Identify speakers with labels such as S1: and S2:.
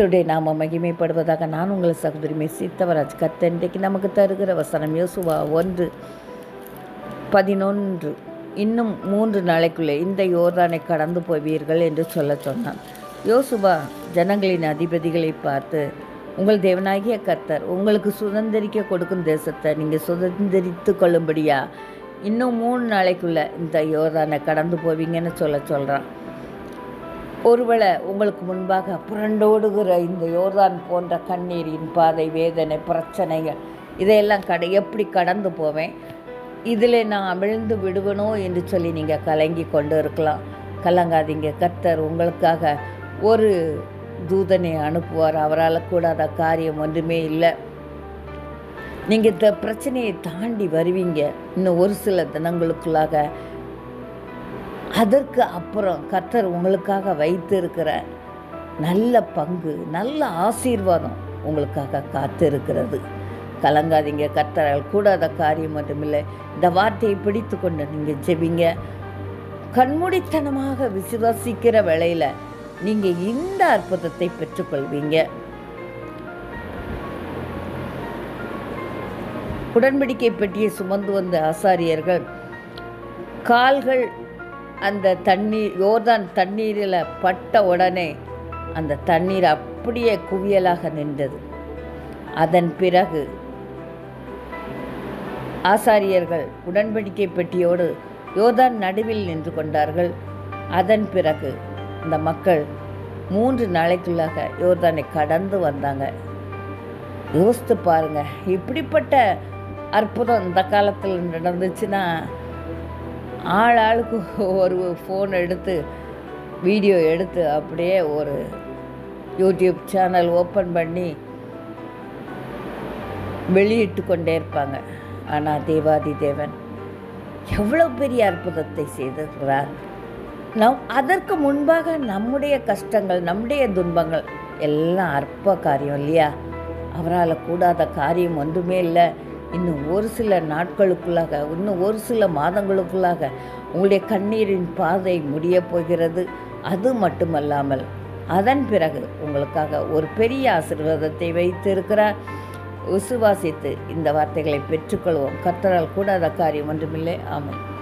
S1: கர்த்தருடைய நாம மகிமைப்படுவதாக நான் உங்கள் சகோதரி சித்தவராஜ் கர்த்தர் இன்றைக்கு நமக்கு தருகிற வசனம் யோசுவா ஒன்று பதினொன்று. இன்னும் மூன்று நாளைக்குள்ளே இந்த யோர்தானை கடந்து போவீர்கள் என்று சொல்ல சொன்னான். யோசுவா ஜனங்களின் அதிபதிகளை பார்த்து உங்கள் தேவனாகிய கர்த்தர் உங்களுக்கு சுதந்திரிக்க கொடுக்கும் தேசத்தை நீங்கள் சுதந்திரித்து கொள்ளும்படியா? இன்னும் மூணு நாளைக்குள்ளே இந்த யோர்தானை கடந்து போவீங்கன்னு சொல்ல சொல்கிறான் ஒருவேளை உங்களுக்கு முன்பாக புரண்டோடுகிற இந்த யோர்தான் போன்ற கண்ணீரின் பாதை வேதனை பிரச்சனைகள் இதையெல்லாம் கட எப்படி கடந்து போவேன்? இதில் நான் அமிழ்ந்து விடுவனோ என்று சொல்லி நீங்கள் கலங்கி கொண்டு இருக்கலாம். கலங்காதீங்க. கர்த்தர் உங்களுக்காக ஒரு தூதனை அனுப்புவார். அவரால் கூடாத காரியம் ஒன்றுமே இல்லை. நீங்கள் இந்த பிரச்சனையை தாண்டி வருவீங்க. இன்னும் ஒரு சில தினங்களுக்குள்ளாக அதற்கு அப்புறம் கர்த்தர் உங்களுக்காக வைத்திருக்கிற நல்ல பங்கு நல்ல ஆசீர்வாதம் உங்களுக்காக காத்து இருக்கிறது கலங்காதீங்க கர்த்தரால் கூடாத காரியம் மட்டுமில்லை. இந்த வார்த்தையை பிடித்து கொண்டு நீங்கள் ஜெபிங்க. கண்மூடித்தனமாக விசுவாசிக்கிற வேளையில் நீங்கள் இந்த அற்புதத்தை பெற்றுக்கொள்வீங்க. உடன்படிக்கை பெட்டியை சுமந்து வந்த ஆசாரியர்கள் கால்கள் அந்த தண்ணீர் யோர்தான் தண்ணீரில் பட்ட உடனே அந்த தண்ணீர் அப்படியே குவியலாக நின்றது. அதன் பிறகு ஆசாரியர்கள் உடன்படிக்கை பெட்டியோடு யோர்தான் நடுவில் நின்று கொண்டார்கள். அதன் பிறகு இந்த மக்கள் மூன்று நாளைக்குள்ளாக யோர்தானை கடந்து வந்தாங்க. யோசித்து பாருங்க இப்படிப்பட்ட அற்புதம் இந்த காலத்தில் நடந்துச்சுன்னா ஆள் ஆளுக்கு ஒரு ஃபோன் எடுத்து வீடியோ எடுத்து அப்படியே ஒரு யூடியூப் சேனல் ஓப்பன் பண்ணி வெளியிட்டு கொண்டே இருப்பாங்க. ஆனால் தேவாதி தேவன் எவ்வளோ பெரிய அற்புதத்தை செய்திருக்கிறார். நம் அதற்கு முன்பாக நம்முடைய கஷ்டங்கள் நம்முடைய துன்பங்கள் எல்லாம் அற்ப காரியம் இல்லையா? அவரால் கூடாத காரியம் ஒன்றுமே இல்லை. இன்னும் ஒரு சில நாட்களுக்குள்ளாக இன்னும் ஒரு சில மாதங்களுக்குள்ளாக உங்களுடைய கண்ணீரின் பாதை முடியப் போகிறது. அது மட்டுமல்லாமல் அதன் பிறகு உங்களுக்காக ஒரு பெரிய ஆசீர்வாதத்தை வைத்திருக்கிறார். விசுவாசித்து இந்த வார்த்தைகளை பெற்றுக்கொள்வோம். கர்த்தரால் கூடாத காரியம் ஒன்றுமில்லை. ஆமாம்